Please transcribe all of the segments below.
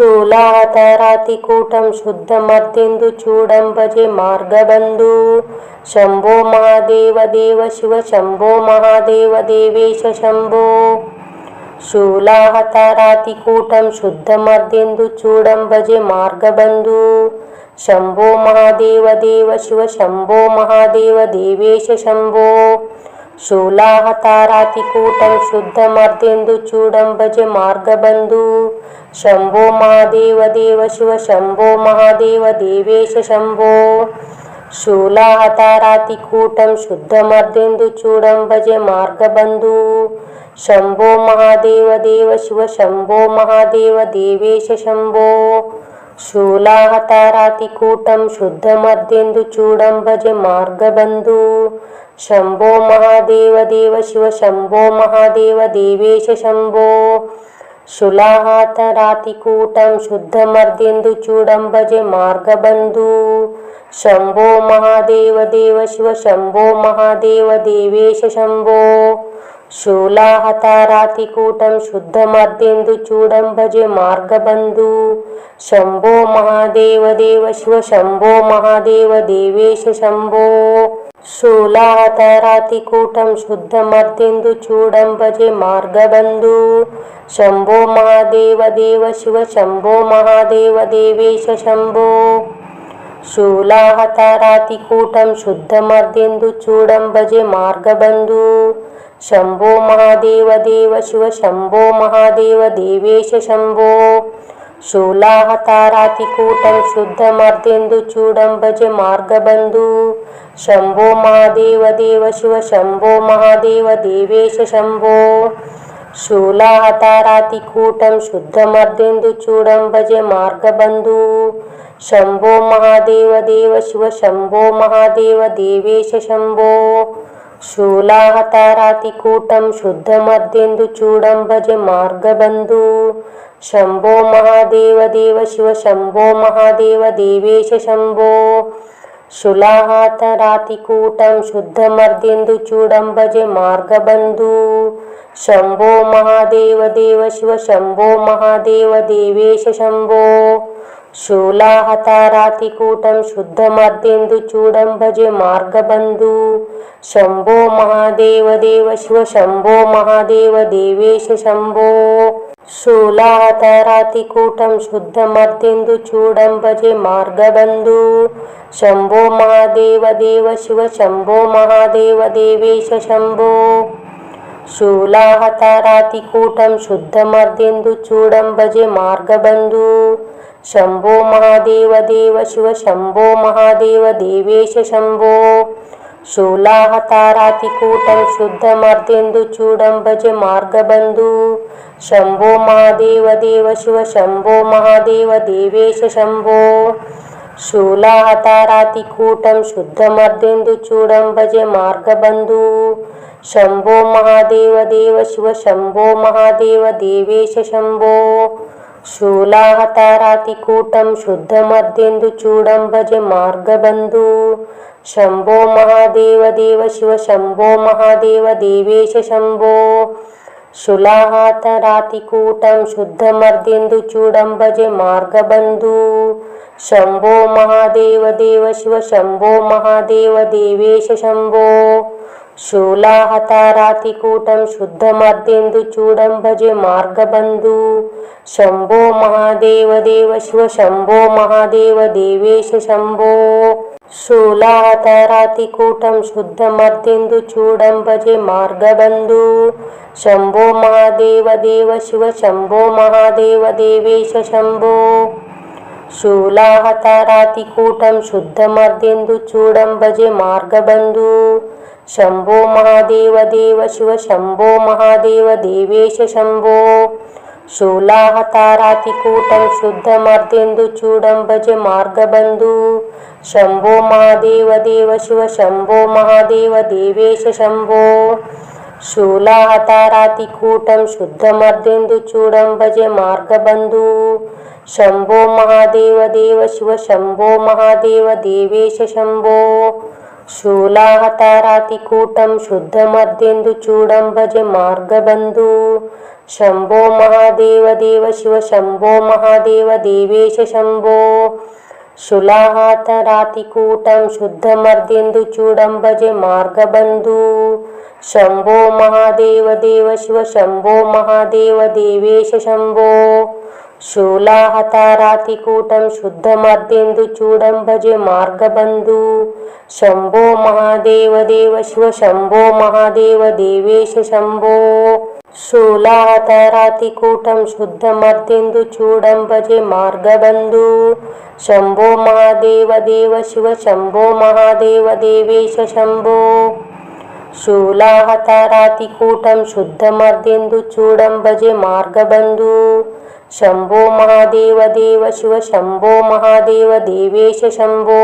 శూలాతరాతికూటం శుద్ధమర్దెందు చూడం భజే మార్గబంధు. శంభో మహాదేవ దేవ శివ శంభో మహాదేవ దేవేశ శంభో. శూలాహతారాతికూటం శుద్ధమర్దెందు చూడం భజే మార్గబంధు. శంభో మహాదేవ దేవ శివ శంభో మహాదేవ దేవేశ శంభో. శూలాహతారాతికూటం శుద్ధమర్దెందు చూడం భజే మార్గబంధు. శంభో మహాదేవ దేవ శివ శంభో మహాదేవ దేవేశ శంభో. శూలాహతారాతికూటం శుద్ధమర్దెందు చూడం భజే మార్గబంధు. శంభో మహాదేవ దేవ శివ శంభో మహాదేవ దేవేశ శంభో. శూలాహతారాతికూటం శుద్ధమర్దెందు చూడం భజే మార్గబంధు. శంభో మహాదేవ దేవ శివ శంభో మహాదేవ దేవేశ శంభో శులాహాతరాతికూటం శుద్ధమర్దెందు చూడం భజే మార్గబంధు శంభో మహాదేవ దేవ శివ శంభో మహాదేవ దేవేశ శంభో శూలాహతారాతికూటం శుద్ధమర్దెందు చూడం భజే మార్గబంధు శంభో మహాదేవ దేవ శివ శంభో మహాదేవ దేవేశ శంభో శూలాహతారాతికూటం శుద్ధమర్దెందు చూడం భజే మార్గబంధు శంభో మహాదేవ దేవ శివ శంభో మహాదేవ దేవేశ శంభో శూలాహతారాతికూటం శుద్ధమర్దెందు చూడం భజే మార్గబంధు శంభో మహాదేవ దేవ శివ శంభో మహాదేవ దేవేశ శంభో శూలాహతారాతికూటం శుద్ధమర్దెందు చూడం భజే మార్గబంధు. శంభో మహాదేవ దేవ శివ శంభో మహాదేవ దేవేశ శంభో. శూలాహతారాతికూటం శుద్ధమర్దెందు చూడం భజే మార్గబంధు. శంభో మహాదేవ దేవ శివ శంభో మహాదేవ దేవేశ శంభో. శూలాహతారాతికూటం శుద్ధమర్దెందు చూడం భజే మార్గబంధు. శంభో మహాదేవ దేవ శివ శంభో మహాదేవ దేవేశ శంభో శులాహాతరాతికూటం శుద్ధమర్దెందు చూడంబజే మార్గబంధు శంభో మహాదేవ దేవ శివ శంభో మహాదేవ దేవేశ శంభో శూలాహతారాతికూటం శుద్ధమర్దెందు చూడంబజే మార్గబంధు శంభో మహాదేవ దేవ శివ శంభో మహాదేవ దేవేశ శంభో శూలాహతారాతికూటం శుద్ధమర్దెందు చూడం భజే మార్గబంధు శంభో మహాదేవ దేవ శివ శంభో మహాదేవ దేవేశ శంభో శూలాహతారాతికూటం శుద్ధమర్దెందు చూడంబజే మార్గబంధు శంభో మహాదేవ దేవ శివ శంభో మహాదేవ దేవేశ శంభో శూలాహతారాతికూటం శుద్ధమర్దెందు చూడం భజే మార్గబంధు. శంభో మహాదేవ దేవ శివ శంభో మహాదేవ దేవేశ శంభో. శూలాహతారాతికూటం శుద్ధమర్దెందు చూడం భజే మార్గబంధు. శంభో మహాదేవ దేవ శివ శంభో మహాదేవ దేవేశ శంభో. శూలాహతారాతికూటం శుద్ధమర్దెందు చూడం భజే మార్గబంధు. శంభో మహాదేవ దేవ శివ శంభో మహాదేవ దేవేశ శంభో శులాహాతరాతికూటం శుద్ధమర్దిందు చూడం భజే మార్గబంధు శంభో మహాదేవ దేవ శివ శంభో మహాదేవ దేవేశ శంభో శూలాహతారాతికూటం శుద్ధమర్దిందు చూడం భజే మార్గబంధు శంభో మహాదేవ దేవ శివ శంభో మహాదేవ దేవేశ శంభో శూలాతరాతికూటం శుద్ధమర్దిందు చూడంబజే మార్గబంధు శంభో మహాదేవ దేవ శివ శంభో మహాదేవ దేవేశ శంభో శూలాహతారాతికూటం శుద్ధమర్దిందు చూడంబజే మార్గబంధు శంభో మహాదేవ దేవ శివ శంభో మహాదేవ దేవేశ శంభో శూలాహతారాతికూటం శుద్ధమర్దిందు చూడంబజే మార్గబంధు शम्भो महादेव देव शिव शम्भो महादेव देवेश शम्भो शूलाहतारातिकूटं शुद्धमर्देन्दुचूडं भजे मार्गबन्धु शम्भो महादेव देव शिव शम्भो महादेव देवेश शम्भो शूलाहतारातिकूटं शुद्धमर्देन्दुचूडं भजे मार्गबन्धु शम्भो महादेव देव शिव शम्भो महादेव देवेश शम्भो శులాహాతరాతికూటం శుద్ధమర్దిందు చూడంబజే మార్గబంధు. శంభో మహాదేవ దేవ శివ శంభో మహాదేవ దేవేశ శంభో. శూలాహతారాతికూటం శుద్ధమర్దెందుచూడం భజే మార్గబంధు. శంభో మహాదేవ దేవ శివ శంభో మహాదేవ దేవేశ శంభో. శూలాహతారాతికూటం శుద్ధమర్దెందుచూడం భజే మార్గబంధు. శంభో మహాదేవ దేవ శివ శంభో మహాదేవ దేవేశ శంభో. శూలాహతారాతికూటం శుద్ధమర్దెందుచూడం భజే మార్గబంధు. శంభో మహాదేవ దేవ శివ శంభో.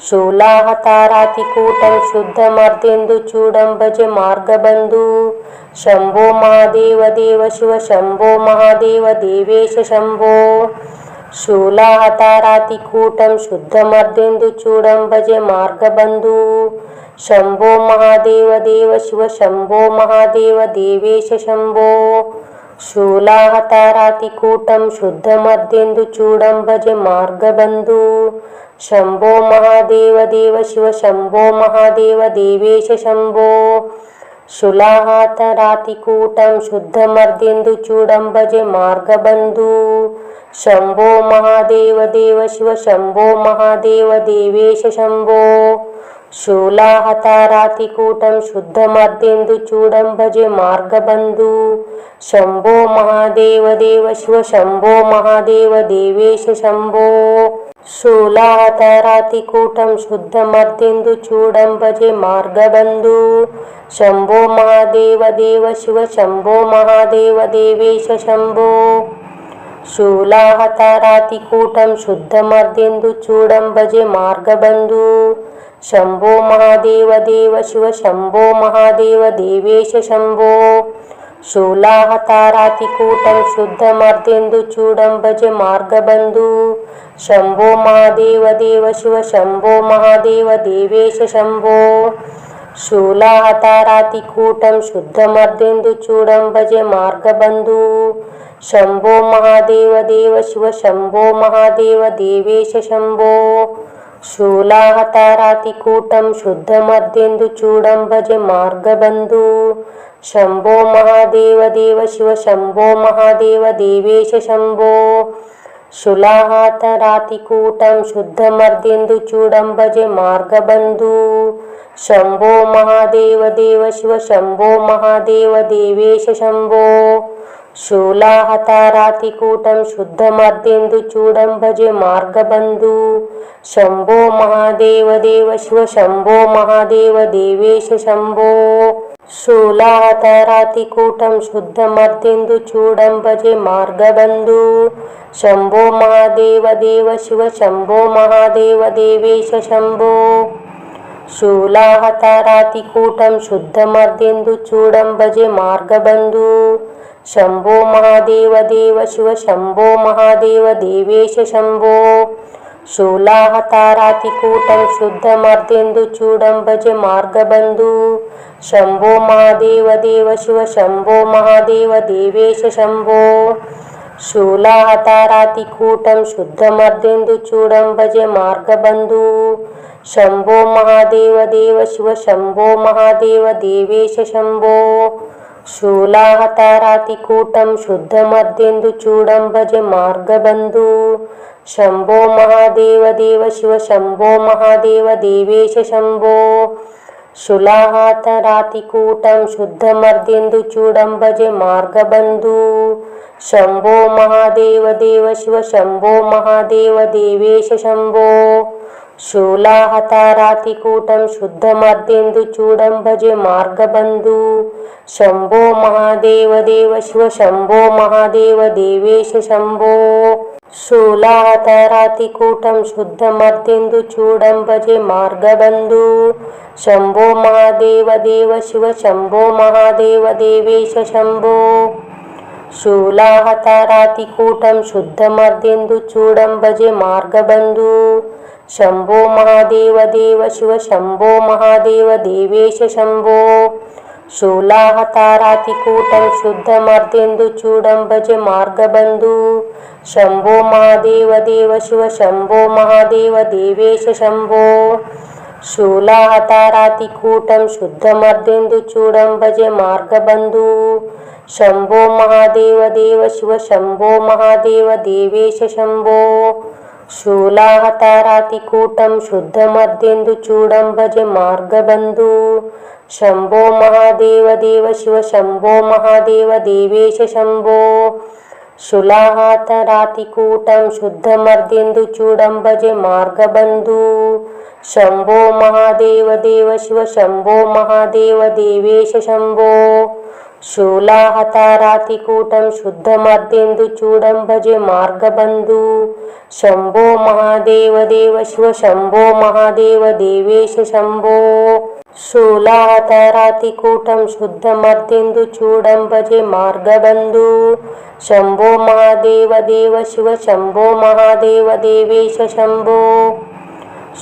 మహాదేవ దేవేశ శంభో శూలాహతారాతికూటం శుద్ధమర్దెందుచూడం భజే మార్గబంధు. శంభో మహాదేవ దేవ శివ శంభో మహాదేవ దేవేశ శంభో. శూలాహతారాతికూటం శుద్ధమర్దెందుచూడం భజే మార్గబంధు. శంభో మహాదేవ దేవ శివ శంభో మహాదేవ దేవేశ శంభో. శూలాహతారాతికూటం శుద్ధమర్దెందుచూడం భజే మార్గబంధు. శంభో మహాదేవ దేవ శివ శంభో మహాదేవ దేవేశ శంభో శులాహాతరాతికూటం శుద్ధమర్దిందు చూడంబజే మార్గబంధు శంభో మహాదేవ దేవ శివ శంభో మహాదేవ దేవేశ శంభో శూలాహతారాతికూటం శుద్ధమర్దిందు చూడంబజే మార్గబంధు శంభో మహాదేవ దేవ శివ శంభో మహాదేవ దేవేశ శంభో శూలాహతారాతికూటం శుద్ధమర్దెందుచూడం భజే మార్గబంధు శంభో మహాదేవ దేవ శివ శంభో మహాదేవ దేవేశ శంభో శూలాహతారాతికూటం శుద్ధమర్దెందుచూడం భజే మార్గబంధు శంభో మహాదేవ దేవ శివ శంభో మహాదేవ దేవేశ శంభో శూలాహతారాతికూటం శుద్ధమర్దెందుచూడం భజే మార్గబంధు శంభో మహాదేవ దేవ శివ శంభో మహాదేవ దేవేశ శంభో శూలాహతారాతికూటం శుద్ధమర్దెందుచూడం భజే మార్గబంధు శంభో మహాదేవ దేవ శివ శంభో మహాదేవ దేవేశ శంభో శూలాహతారాతికూటం శుద్ధమర్దెందుచూడం భజే మార్గబంధు శంభో మహాదేవ దేవ శివ శంభో మహాదేవ దేవేశ శంభో శులాహాతరాతికూటం శుద్ధమర్దిందు చూడంబజే మార్గబంధు శంభో మహాదేవ దేవ శివ శంభో మహాదేవ దేవేశ శంభో శూలాహతారాతికూటం శుద్ధమర్దెందుచూడం భజే మార్గబంధు శంభో మహాదేవ దేవ శివ శంభో మహాదేవ దేవేశ శంభో శూలాతరాతికూటం శుద్ధమర్దిందు చూడంబజే మార్గబంధు శంభో మహాదేవ దేవ శివ శంభో మహాదేవ దేవేశ శంభో శూలాహతారాతికూటం శుద్ధమర్దిందు చూడంబజే మార్గబంధు శంభో మహాదేవ దేవ శివ శంభో మహాదేవ దేవేశ శంభో శూలాహతారాతికూటం శుద్ధమర్దెందుచూడం భజే మార్గబంధు. శంభో మహాదేవ దేవ శివ శంభో మహాదేవ దేవేశ శంభో. శూలాహతారాతికూటం శుద్ధమర్దెందుచూడం భజే మార్గబంధు. శంభో మహాదేవ దేవ శివ శంభో మహాదేవ దేవేశ శంభో. శూలాహతారాతికూటం శుద్ధమర్దెందుచూడం భజే మార్గబంధు. శంభో మహాదేవ దేవ శివ శంభో మహాదేవ దేవేశ శంభో శులాహతరాతికూటం శుద్ధమర్దెందుచూడం భజే మార్గబంధు శంభో మహాదేవ దేవ శివ శంభో మహాదేవ దేవేశ శంభో శూలాహతారాతికూటం శుద్ధమర్దెందుచూడం భజే మార్గబంధు శంభో మహాదేవ దేవ శివ శంభో మహాదేవ దేవేశ శంభో శూలాహతారాతికూటం శుద్ధమర్దెందుచూడం చూడంబజే మార్గబంధు శంభో మహాదేవ దేవ శివ శంభో మహాదేవ దేవేశ శంభో శూలాహతారాతికూటం శుద్ధమర్దెందుచూడం చూడంబజే మార్గబంధు శంభో మహాదేవ దేవ శివ శంభో మహాదేవ దేవేశ శంభో శూలాహతారాతికూటం శుద్ధమర్దెందు చూడం భజ మార్గబంధు. శంభో మహాదేవ దేవ శివ శంభో మహాదేవ దేవేశ శంభో. శూలాహతారాతికూటం శుద్ధమర్దెందు చూడం భజ మార్గబంధు. శంభో మహాదేవ దేవ శివ శంభో మహాదేవ దేవేశ శంభో. శూలాహతారాతికూటం శుద్ధమర్దెందు చూడం భజ మార్గబంధు. శంభో మహాదేవ దేవ శివ శంభో మహాదేవ దేవేశ శంభో శులాహాతరాతికూటం శుద్ధమర్దిందు చూడంబజే మార్గబంధు శంభో మహాదేవ దేవ శివ శంభో మహాదేవ దేవేశ శంభో శూలాహతారాతికూటం శుద్ధమర్దిందు చూడంబజే మార్గబంధు శంభో మహాదేవ దేవ శివ శంభో మహాదేవ దేవేశ శంభో శూలాహతారాతికూటం శుద్ధమర్దెందు చూడం భజ మార్గబంధు. శంభో మహాదేవ దేవ శివ శంభో మహాదేవ దేవేశ శంభో.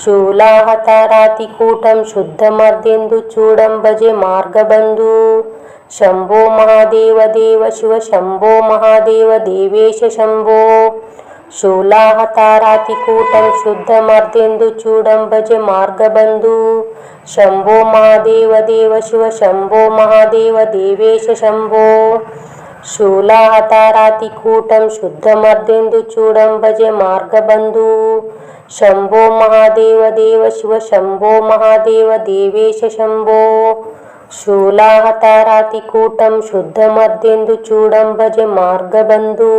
శూలాహతారాతికూటం శుద్ధమర్దెందు చూడం భజ మార్గబంధు. శంభో మహాదేవ దేవ శివ శంభో మహాదేవ దేవేశ శంభో. శూలాహతారాతికూటం శుద్ధమర్దెందు చూడం భజ మార్గబంధు. శంభో మహాదేవ దేవ శివ శంభో మహాదేవ దేవేశ శంభో. శూలాహతారాతికూటం శుద్ధమర్దెందు చూడం భజ మార్గబంధు. శంభో మహాదేవ దేవ శివ శంభో మహాదేవ దేవేశ శంభో. శూలాహతారాతికూటం శుద్ధమర్దెందు చూడం భజ మార్గబంధు.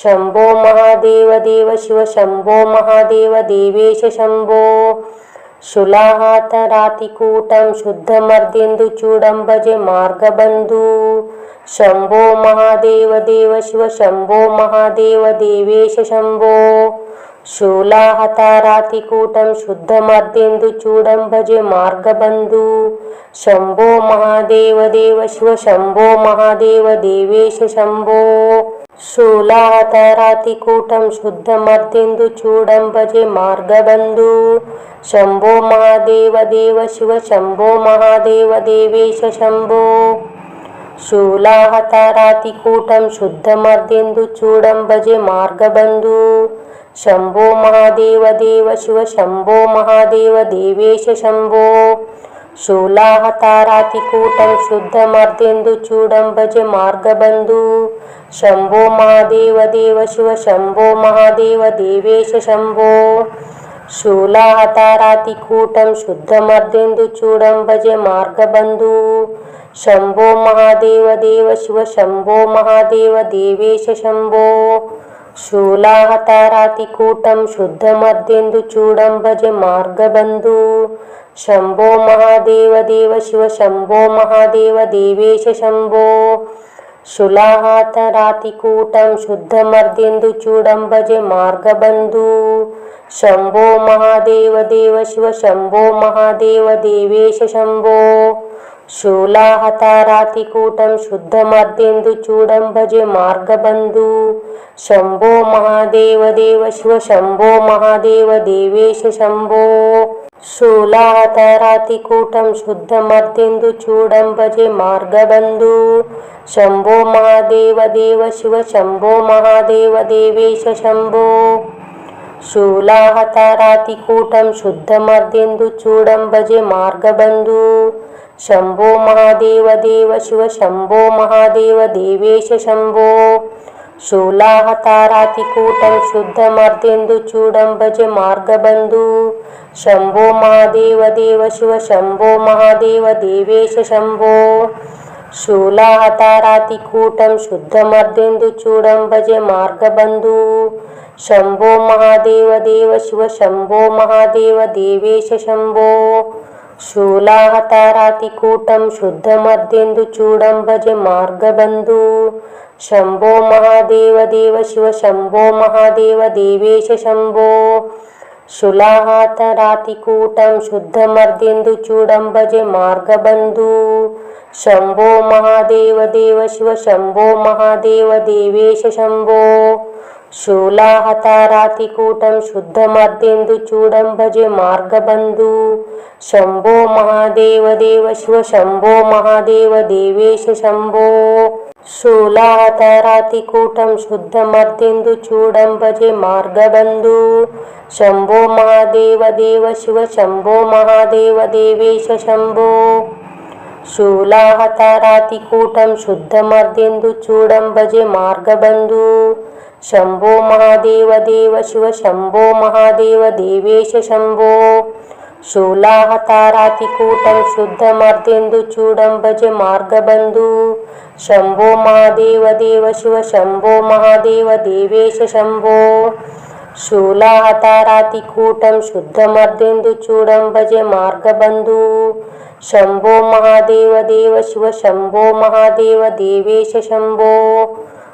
శంభో మహాదేవ దేవ శివ శంభో మహాదేవ దేవేశ శంభో. శులాహాతరాతికూటం శుద్ధమర్దిందు చూడంబజే మార్గబంధు శంభో మహాదేవ దేవ శివ శంభో మహాదేవ దేవేశ శంభో శూలాహతారాతికూటం శుద్ధమర్దిందు చూడం భజ మార్గబంధు శంభో మహాదేవ దేవ శివ శంభో మహాదేవ దేవేశ శంభో శూలాహతారాతికూటం శుద్ధమర్దెందు చూడం భజ మార్గబంధు శంభో మహాదేవ దేవ శివ శంభో మహాదేవ దేవేశ శంభో శూలాహతారాతికూటం శుద్ధమర్దెందు చూడం భజ మార్గబంధు శంభో మహాదేవ దేవ శివ శంభో మహాదేవ దేవేశ శంభో శూలాహతారాతికూటం శుద్ధమర్దెందు చూడం భజ మార్గబంధు శంభో మహాదేవ దేవ శివ శంభో మహాదేవ దేవేశ శంభో శూలాహతారాతికూటం శుద్ధమర్దెందు చూడం భజే మార్గబంధు శంభో మహాదేవ దేవ శివ శంభో మహాదేవ దేవేశ శంభో శూలాహతారాతికూటం శుద్ధమర్దెందు చూడం భజే మార్గబంధు శంభో మహాదేవ దేవ శివ శంభో మహాదేవ దేవేశ శంభో శులాహాతరాతికూటం శుద్ధమర్దిందు చూడంబజే మార్గబంధు. శంభో మహాదేవ దేవ శివ శంభో మహాదేవ దేవేశ శంభో. శూలాహతారాతికూటం శుద్ధమర్దిందు చూడం భజ మార్గబంధు. శంభో మహాదేవ దేవ శివ శంభో మహాదేవ దేవేశ శంభో. శూలాహతారాతికూటం శుద్ధమర్దెందు చూడం భజ మార్గబంధు శంభో మహాదేవ దేవ శివ శంభో మహాదేవ దేవేశ శంభో శూలాహతారాతికూటం శుద్ధమర్దెందు చూడం భజ మార్గబంధు శంభో మహాదేవ దేవ శివ శంభో మహాదేవ దేవేశ శంభో శూలాహతారాతికూటం శుద్ధమర్దెందు చూడం భజ మార్గబంధు. శంభో మహాదేవ దేవ శివ శంభో మహాదేవ దేవేశ శంభో. శూలాహతారాతికూటం శుద్ధమర్దెందు చూడం భజ మార్గబంధు. శంభో మహాదేవ దేవ శివ శంభో మహాదేవ దేవేశ శంభో. శూలాహతారాతికూటం శుద్ధమర్దెందు చూడం భజ మార్గబంధు. శంభో మహాదేవ దేవ శివ శంభో మహాదేవ దేవేశ శంభో. శులాహతరాతికూటం శుద్ధమర్దెందు చూడం భజ మార్గబంధు. శంభో మహాదేవ దేవ శివ శంభో మహాదేవ దేవేశ శంభో. శూలాహతారాతికూటం శుద్ధమర్దెందు చూడం భజే మార్గబంధు శంభో మహాదేవ దేవ శివ శంభో మహాదేవ దేవేశ శంభో శూలాహతారాతికూటం శుద్ధమర్దెందు చూడం భజే మార్గబంధు శంభో మహాదేవ దేవ శివ శంభో మహాదేవ దేవేశ శంభో శూలాహతారాతికూటం శుద్ధమర్దెందు చూడం భజే మార్గబంధు శంభో మహాదేవ దేవ శివ శంభో మహాదేవ దేవేశ శంభో శూలాహతారాతికూటం శుద్ధమర్దెందు చూడం భజ మార్గబంధు శంభో మహాదేవ దేవ శివ శంభో మహాదేవ దేవేశ శంభో శూలాహతారాతికూటం శుద్ధమర్దెందు చూడం భజ మార్గబంధు శంభో మహాదేవ దేవ శివ శంభో మహాదేవ దేవేశ శంభో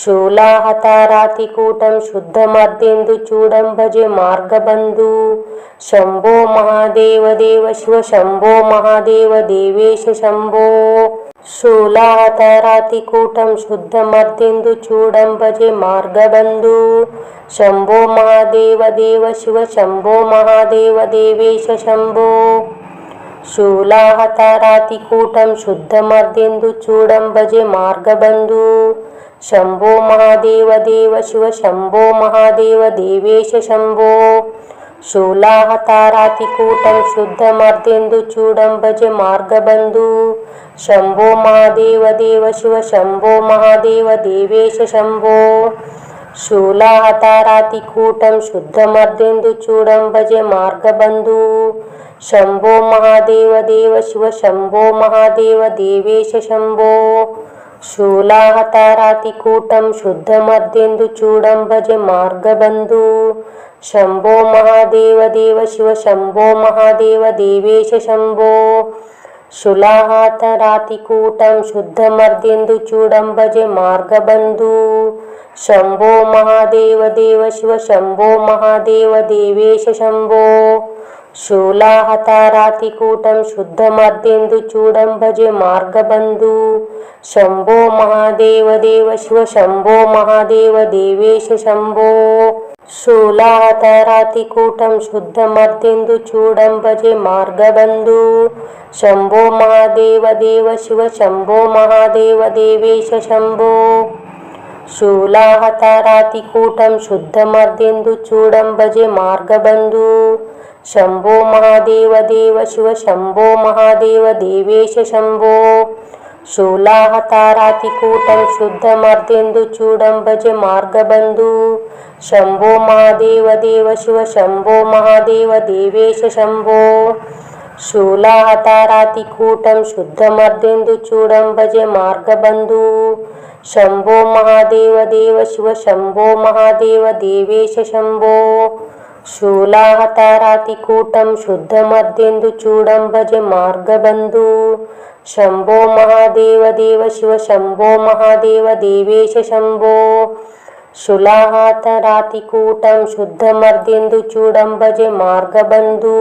శులాహతరాతికూటం శుద్ధమర్దేందు చూడం భజే మార్గబంధు. శంభో మహాదేవ దేవ శివ శంభో మహాదేవ దేవేశ శంభో. శూలాహతారాతికూటం శుద్ధమర్దేందు చూడం భజే మార్గబంధు. శంభో మహాదేవ దేవ శివ శంభో మహాదేవ దేవేశ శంభో. శూలాహతారాతికూటం శుద్ధమర్దేందు చూడం భజే మార్గబంధు. శంభో మహాదేవ దేవ శివ శంభో మహాదేవ దేవేశ శంభో. శూలాహతారాతికూటం శుద్ధమర్దెందు చూడం భజే మార్గబంధు. శంభో మహాదేవ దేవ శివ శంభో మహాదేవ దేవేశ శంభో. శూలాహతారాతికూటం శుద్ధమర్దెందు చూడం భజ మార్గబంధు. శంభో మహాదేవ దేవ శివ శంభో మహాదేవ దేవేశ శంభో. శూలాహతారాతికూటం శుద్ధమర్దెందు చూడం భజ మార్గబంధు. శంభో మహాదేవ దేవ శివ శంభో మహాదేవ దేవేశ శంభో. శూలాహతారాతికూటం శుద్ధమర్దెందు చూడం భజ మార్గబంధు. శంభో మహాదేవ దేవ శివ శంభో మహాదేవ దేవేశ శంభో. శులాహతరాతికూటం శుద్ధమర్దెందు చూడం భజే మార్గబంధు. శంభో మహాదేవ దేవ శివ శంభో మహాదేవ దేవేశ శంభో. శూలాహతారాతికూటం శుద్ధమర్దెందు చూడం భజే మార్గబంధు. శంభో మహాదేవ దేవ శివ శంభో మహాదేవ దేవేశ శంభో. శూలాహతారాతికూటం శుద్ధమర్దెందు చూడం భజే మార్గబంధు. శంభో మహాదేవ దేవ శివ శంభో మహాదేవ దేవేశ శంభో శూలాహతారాతికూటం శుద్ధమర్దెందు చూడం భజ మార్గబంధు శంభో మహాదేవ దేవ శివ శంభో మహాదేవ దేవేశ శంభో శూలాహతారాతికూటం శుద్ధమర్దెందు చూడం భజ మార్గబంధు శంభో మహాదేవ దేవ శివ శంభో మహాదేవ దేవేశ శంభో శూలాహతారాతికూటం శుద్ధమర్దెందు చూడం భజ మార్గబంధు. శంభో మహాదేవ దేవ శివ శంభో మహాదేవ దేవేశ శంభో. శూలాహతారాతికూటం శుద్ధమర్దెందు చూడం భజ మార్గబంధు.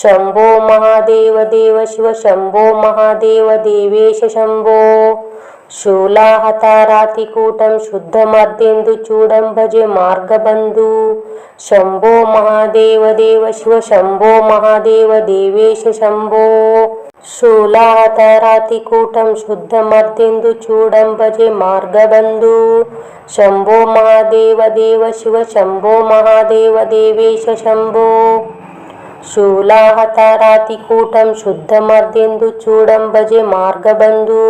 శంభో మహాదేవ దేవ శివ శంభో మహాదేవ దేవేశ శంభో. శులాహతరాతికూటం శుద్ధమర్దెందు చూడం భజే మార్గబంధు శంభో మహాదేవ దేవ శివ శంభో మహాదేవ దేవేశ శంభో శూలాహతారాతికూటం శుద్ధమర్దెందు చూడం భజే మార్గబంధు శంభో మహాదేవ దేవ శివ శంభో మహాదేవ దేవేశ శంభో శూలాహతారాతికూటం శుద్ధమర్దెందు చూడం భజే మార్గబంధు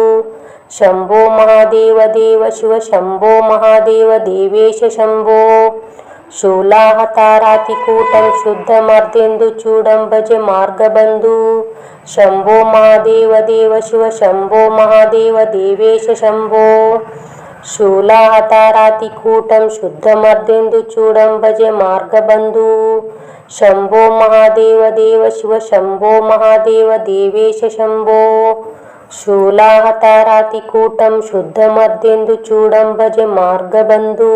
శంభో మహాదేవ దేవ శివ శంభో మహాదేవ దేవేశ శంభో శూలాహతారాతికూటం శుద్ధమర్దెందు చూడం భజే మార్గబంధు శంభో మహాదేవ దేవ శివ శంభో మహాదేవ దేవేశ శంభో శూలాహతారాతికూటం శుద్ధమర్దెందు చూడం భజ మార్గబంధు శంభో మహాదేవ దేవ శివ శంభో మహాదేవ దేవేశ శంభో शूलाहतारातिकूटं शुद्धमद्येन्दुचूडम्बजे मार्गबन्धु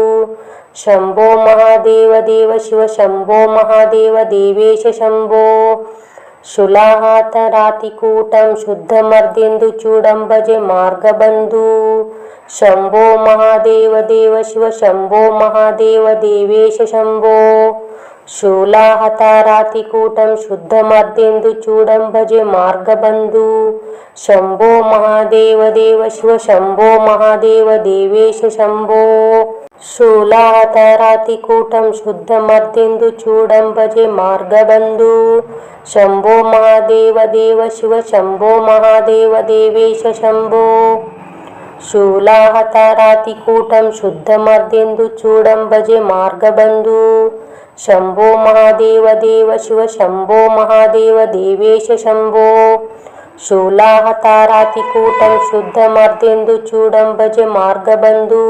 शम्भो महादेव देव शिव शम्भो महादेव देवेश शम्भो शुलाहातरातिकूटं शुद्धमर्देन्दुचूडम्बजे मार्गबन्धु शम्भो महादेव देव शिव शम्भो महादेव देवेश शम्भो శులాహాతరాతికూటం శుద్ధమర్దేందుచూడం భజే మార్గబంధు. శంభో మహాదేవ దేవ శివ శంభో మహాదేవ దేవేశ శంభో. శూలాహతారాతికూటం శుద్ధమర్దేందుచూడం భజే మార్గబంధు. శంభో మహాదేవ దేవ శివ శంభో మహాదేవ దేవేశ శంభో. శూలాహతారాతికూటం శుద్ధమర్దేందుచూడం భజే మార్గబంధు. శంభో మహాదేవ దేవ శివ శంభో మహాదేవ దేవేశ శంభో. శూలాహతారాతికూటం శుద్ధమర్దేందుచూడం భజే మార్గబంధు.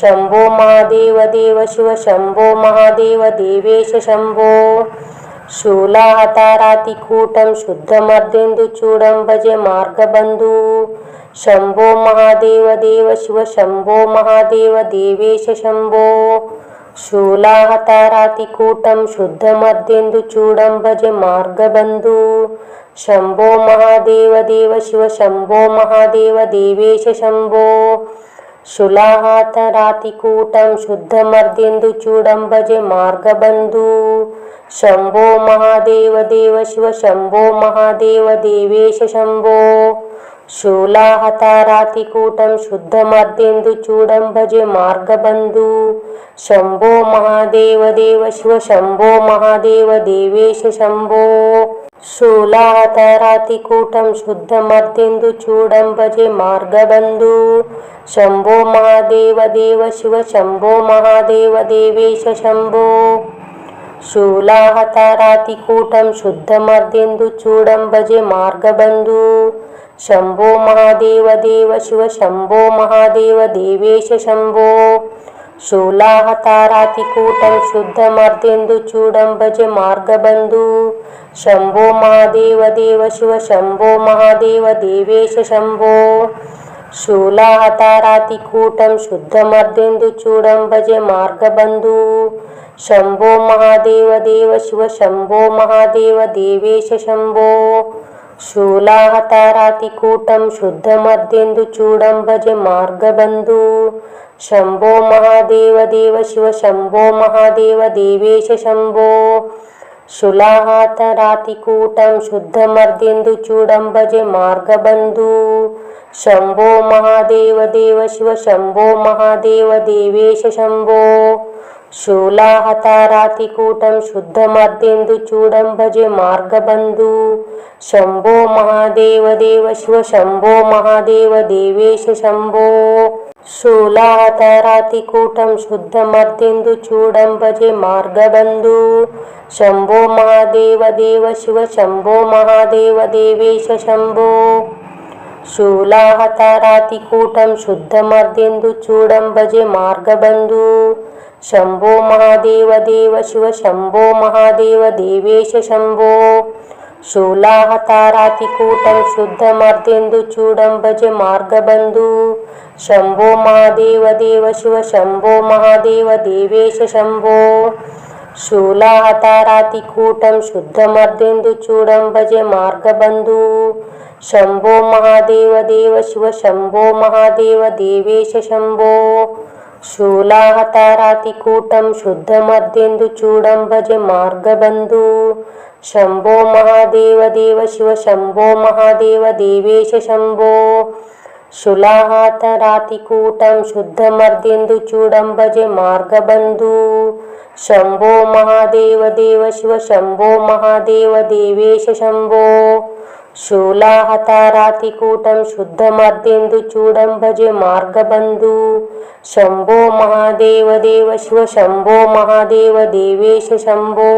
శంభో మహాదేవ దేవ శివ శంభో మహాదేవ దేవేశ శంభో. శూలాహతారాతికూటం శుద్ధమర్దేందుచూడం భజే మార్గబంధు. శంభో మహాదేవ దేవ శివ శంభో మహాదేవ దేవేశ శంభో. శూలాహతారాతికూటం శుద్ధమర్దేందుచూడం భజే మార్గబంధు. శంభో మహాదేవ దేవ శివ శంభో మహాదేవ దేవేశ శంభో. శూలాహతారాతికూటం శుద్ధమర్దేందుచూడం భజే మార్గబంధు. శంభో మహాదేవ దేవ శివ శంభో మహాదేవ దేవేశ శంభో. శులాహతరాతికూటం శుద్ధమర్దేందుచూడం భజే మార్గబంధు శంభో మహాదేవ భజే మార్గబంధు. శంభో మహాదేవ దేవ శివ శంభో మహాదేవ దేవేశ శంభో. శూలాహతారాతికూటం శుద్ధమర్దేందుచూడం భజే మార్గబంధు. శంభో మహాదేవ దేవ శివ శంభో మహాదేవ దేవేశ శంభో. శూలాహతారాతికూటం శుద్ధమర్దేందుచూడం భజే మార్గబంధు. శంభో మహాదేవ దేవ శివ శంభో మహాదేవ దేవేశ శంభో శూలాహతారాతికూటం శుద్ధమర్దేందుచూడం భజ మార్గబంధు శంభో మహాదేవ దేవ శివ శంభో మహాదేవ దేవేశ శంభో శూలాహతారాతికూటం శుద్ధమర్దేందుచూడం భజ మార్గబంధు శంభో మహాదేవ దేవ శివ శంభో మహాదేవ దేవేశ శంభో శూలాహతారాతికూటం శుద్ధమర్దేందుచూడం భజే మార్గబంధు. శంభో మహాదేవ దేవ శివ శంభో మహాదేవ దేవేశ శంభో. శులాహతరాతికూటం శుద్ధమర్దేందుచూడం భజే మార్గబంధు. శంభో మహాదేవ దేవ శివ శంభో మహాదేవ దేవేశ శంభో. శూలాహతారాతికూటం శుద్ధమర్దేందుచూడం భజే మార్గబంధు. శంభో మహాదేవ దేవ శివ శంభో మహాదేవ దేవేశ శంభో. శూలాహతారాతికూటం శుద్ధమర్దేందుచూడం భజే మార్గబంధు. శంభో మహాదేవ దేవ శివ శంభో మహాదేవ దేవేశ శంభో. శూలాహతారాతికూటం శుద్ధమర్దేందుచూడం భజే మార్గబంధు. శంభో మహాదేవ దేవ శివ శంభో మహాదేవ దేవేశ శంభో శూలాహతారాతికూటం శుద్ధమర్దేందుచూడం భజ మార్గబంధు శంభో మహాదేవ దేవ శివ శంభో మహాదేవ దేవేశ శంభో శూలాహతారాతికూటం శుద్ధమర్దేందుచూడం భజ మార్గబంధు శంభో మహాదేవ దేవ శివ శంభో మహాదేవ దేవేశ శంభో శూలాహతారాతికూటం శుద్ధమర్దేందుచూడం భజే మార్గబంధు. శంభో మహాదేవ దేవ శివ శంభో మహాదేవ దేవేశ శంభో. శులాహతరాతికూటం శుద్ధమర్దేందుచూడం భజే మార్గబంధు. శంభో మహాదేవ దేవ శివ శంభో మహాదేవ దేవేశ శంభో శూలాహతారాతికూటం శుద్ధమర్దేందుచూడం భజే మార్గబంధు. శంభో మహాదేవ దేవ శివ శంభో మహాదేవ దేవేశ శంభో.